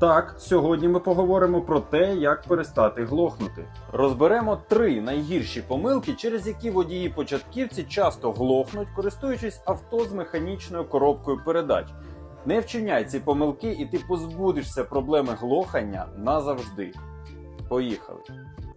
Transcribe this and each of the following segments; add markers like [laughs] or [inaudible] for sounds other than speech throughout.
Так, сьогодні ми поговоримо про те, як перестати глохнути. Розберемо три найгірші помилки, через які водії-початківці часто глохнуть, користуючись авто з механічною коробкою передач. Не вчиняй ці помилки, і ти позбудешся проблеми глохання назавжди. Поїхали.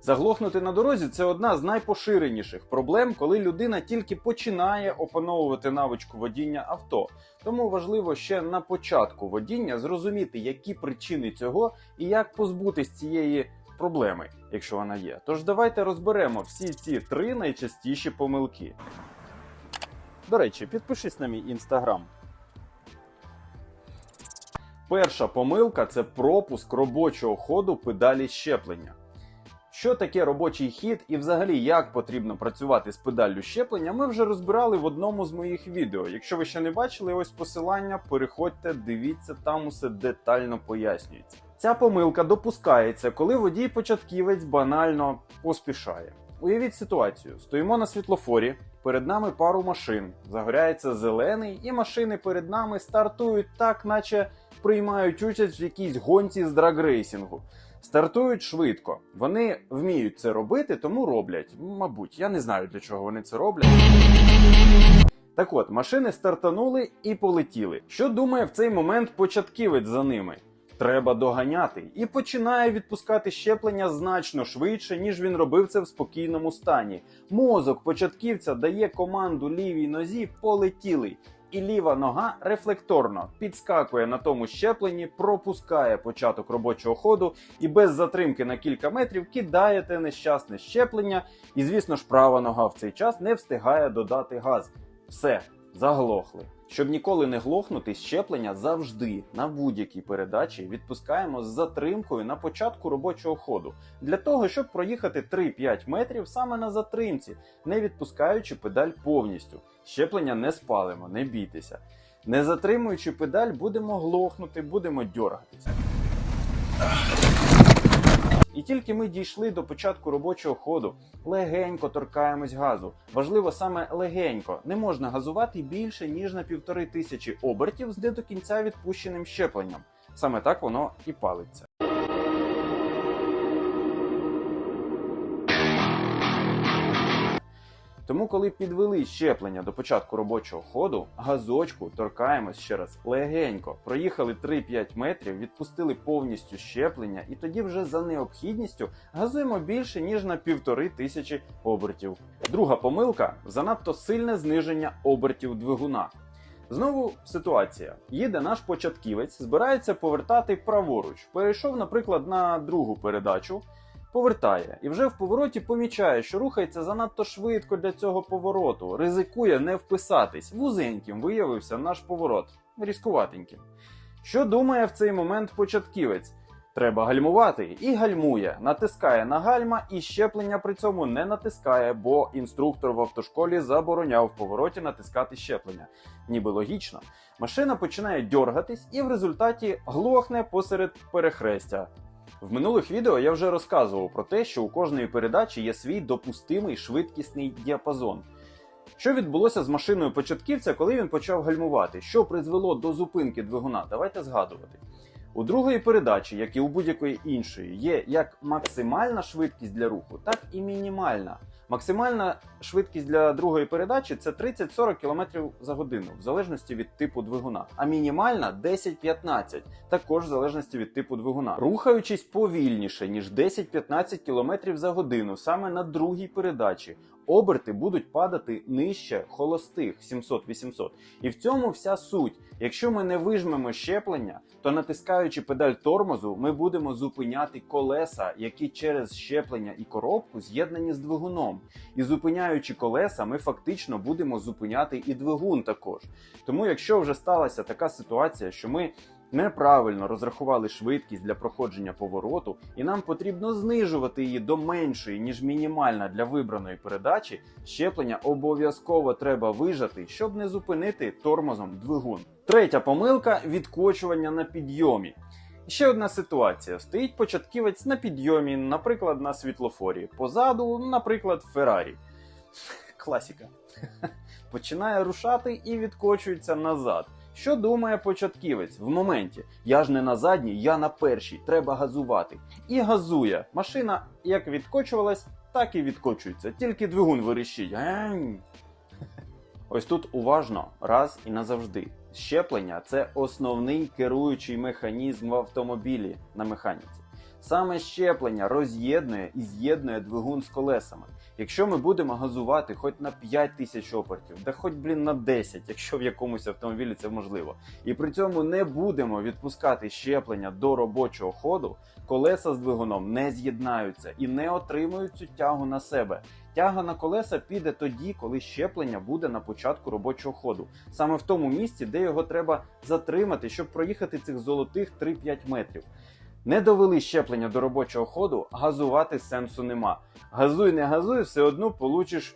Заглохнути на дорозі це одна з найпоширеніших проблем, коли людина тільки починає опановувати навичку водіння авто. Тому важливо ще на початку водіння зрозуміти, які причини цього і як позбутись цієї проблеми, якщо вона є. Тож давайте розберемо всі ці три найчастіші помилки. До речі, підпишись на мій інстаграм. Перша помилка це пропуск робочого ходу педалі щеплення. Що таке робочий хід і взагалі як потрібно працювати з педаллю щеплення, ми вже розбирали в одному з моїх відео. Якщо ви ще не бачили, ось посилання, переходьте, дивіться, там усе детально пояснюється. Ця помилка допускається, коли водій-початківець банально поспішає. Уявіть ситуацію: стоїмо на світлофорі, перед нами пару машин, загоряється зелений, і машини перед нами стартують так, наче приймають участь в якійсь гонці з драгрейсингу. Стартують швидко. Вони вміють це робити, тому роблять. Мабуть, я не знаю для чого вони це роблять. Так от, машини стартанули і полетіли. Що думає в цей момент початківець за ними? Треба доганяти і починає відпускати щеплення значно швидше, ніж він робив це в спокійному стані. Мозок початківця дає команду лівій нозі полетіли, і ліва нога рефлекторно підскакує на тому щепленні, пропускає початок робочого ходу і без затримки на кілька метрів кидає те нещасне щеплення. І, звісно ж, права нога в цей час не встигає додати газ. Все, заглохли. Щоб ніколи не глохнути, щеплення завжди на будь-якій передачі відпускаємо з затримкою на початку робочого ходу, для того, щоб проїхати 3-5 метрів саме на затримці, не відпускаючи педаль повністю. Щеплення не спалимо, не бійтеся. Не затримуючи педаль, будемо глохнути, будемо дьоргатися. І тільки ми дійшли до початку робочого ходу, легенько торкаємось газу. Важливо саме легенько. Не можна газувати більше ніж на півтори тисячі обертів з не до кінця відпущеним щепленням. Саме так воно і палиться. Тому, коли підвели щеплення до початку робочого ходу, газочку торкаємось ще раз легенько. Проїхали 3-5 метрів, відпустили повністю щеплення, і тоді вже за необхідністю газуємо більше ніж на півтори тисячі обертів. Друга помилка занадто сильне зниження обертів двигуна. Знову ситуація. Їде наш початківець, збирається повертати праворуч. Перейшов, наприклад, на другу передачу, повертає і вже в повороті помічає, що рухається занадто швидко для цього повороту, ризикує не вписатись. Вузеньким виявився наш поворот, різкуватеньким. Що думає в цей момент початківець? Треба гальмувати і гальмує, натискає на гальма і щеплення при цьому не натискає, бо інструктор в автошколі забороняв в повороті натискати щеплення. Ніби логічно. Машина починає дьоргатись і в результаті глохне посеред перехрестя. В минулих відео я вже розказував про те, що у кожної передачі є свій допустимий швидкісний діапазон. Що відбулося з машиною початківця, коли він почав гальмувати? Що призвело до зупинки двигуна? Давайте згадувати. У другої передачі, як і у будь-якої іншої, є як максимальна швидкість для руху, так і мінімальна. Максимальна швидкість для другої передачі це 30-40 км за годину, в залежності від типу двигуна. А мінімальна 10-15, також в залежності від типу двигуна. Рухаючись повільніше, ніж 10-15 км за годину, саме на другій передачі, оберти будуть падати нижче холостих 700-800. І в цьому вся суть. Якщо ми не вижмемо щеплення, то натискаючи педаль тормозу, ми будемо зупиняти колеса, які через щеплення і коробку з'єднані з двигуном. І зупиняючи колеса, ми фактично будемо зупиняти і двигун також. Тому, якщо вже сталася така ситуація, що ми неправильно розрахували швидкість для проходження повороту, і нам потрібно знижувати її до меншої, ніж мінімальна для вибраної передачі, щеплення обов'язково треба вижати, щоб не зупинити тормозом двигун. Третя помилка відкочування на підйомі. Ще одна ситуація: стоїть початківець на підйомі, наприклад, на світлофорі. Позаду, наприклад, Феррарі. [laughs] Класіка. [laughs] Починає рушати і відкочується назад. Що думає початківець в моменті? Я ж не на задній, я на першій, треба газувати. І газує. Машина як відкочувалась, так і відкочується. Тільки двигун вирішить. Ось тут уважно, раз і назавжди. Щеплення це основний керуючий механізм в автомобілі на механіці. Саме щеплення роз'єднує і з'єднує двигун з колесами. Якщо ми будемо газувати хоч на 5 тисяч обертів, да хоч блін на 10, якщо в якомусь автомобілі це можливо, і при цьому не будемо відпускати щеплення до робочого ходу, колеса з двигуном не з'єднаються і не отримують цю тягу на себе. Тяга на колеса піде тоді, коли щеплення буде на початку робочого ходу, саме в тому місці, де його треба затримати, щоб проїхати цих золотих 3-5 метрів. Не довели щеплення до робочого ходу, газувати сенсу нема. Газуй, не газуй, все одно получиш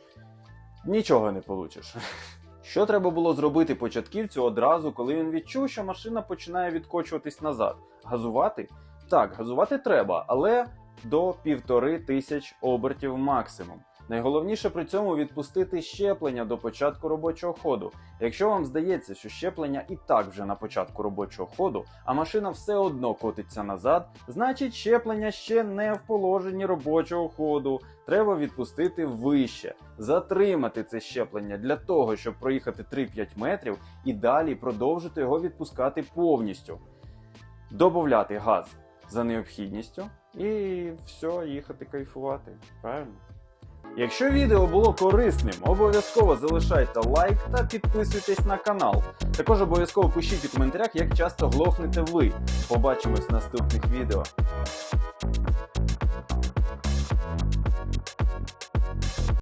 нічого не получиш. [laughs] Що треба було зробити початківцю одразу, коли він відчув, що машина починає відкочуватись назад? Газувати? Так, газувати треба, але до півтори тисяч обертів максимум. Найголовніше при цьому відпустити щеплення до початку робочого ходу. Якщо вам здається, що щеплення і так вже на початку робочого ходу, а машина все одно котиться назад, значить щеплення ще не в положенні робочого ходу. Треба відпустити вище, затримати це щеплення для того, щоб проїхати 3-5 метрів і далі продовжити його відпускати повністю. Добавляти газ за необхідністю і все, їхати кайфувати. Правильно? Якщо відео було корисним, обов'язково залишайте лайк та підписуйтесь на канал. Також обов'язково пишіть у коментарях, як часто глохнете ви. Побачимось в наступних відео.